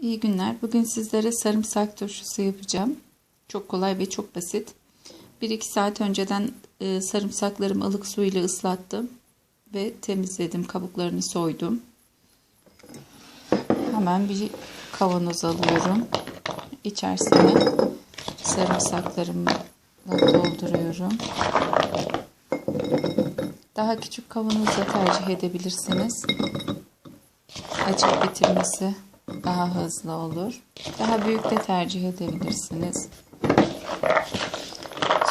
İyi günler. Bugün sizlere sarımsak turşusu yapacağım. Çok kolay ve çok basit. 1-2 saat önceden e, sarımsaklarımı ılık su ile ıslattım ve temizledim. Kabuklarını soydum. Hemen bir kavanoz alıyorum. İçerisine sarımsaklarımı dolduruyorum. Daha küçük kavanozda tercih edebilirsiniz. Açık bitirmesi daha hızlı olur. Daha büyük de tercih edebilirsiniz.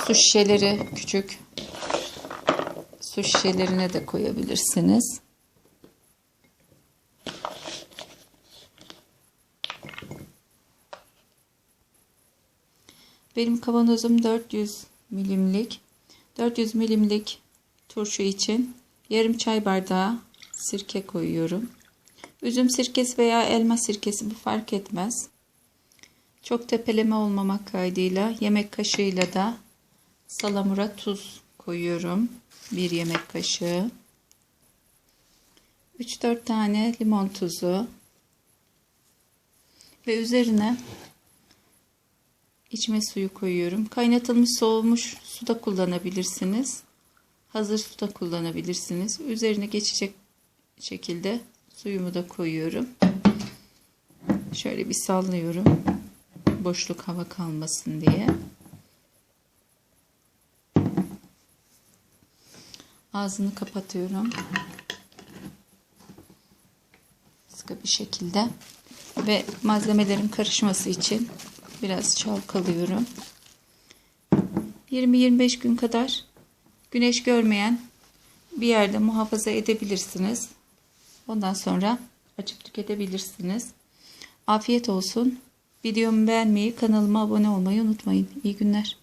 Su şişeleri küçük su şişelerine de koyabilirsiniz. Benim kavanozum 400 milimlik. 400 milimlik turşu için yarım çay bardağı sirke koyuyorum. Üzüm sirkesi veya elma sirkesi bu fark etmez. Çok tepeleme olmamak kaydıyla yemek kaşığıyla da salamura tuz koyuyorum. Bir yemek kaşığı. 3-4 tane limon tuzu. Ve üzerine içme suyu koyuyorum. Kaynatılmış soğumuş suda kullanabilirsiniz. Hazır suda kullanabilirsiniz. Üzerine geçecek şekilde Suyumu da koyuyorum. Şöyle bir sallıyorum. Boşluk hava kalmasın diye. Ağzını kapatıyorum. Sıkı bir şekilde. Ve malzemelerin karışması için biraz çalkalıyorum. 20-25 gün kadar güneş görmeyen bir yerde muhafaza edebilirsiniz. Ondan sonra açıp tüketebilirsiniz. Afiyet olsun. Videomu beğenmeyi, kanalıma abone olmayı unutmayın. İyi günler.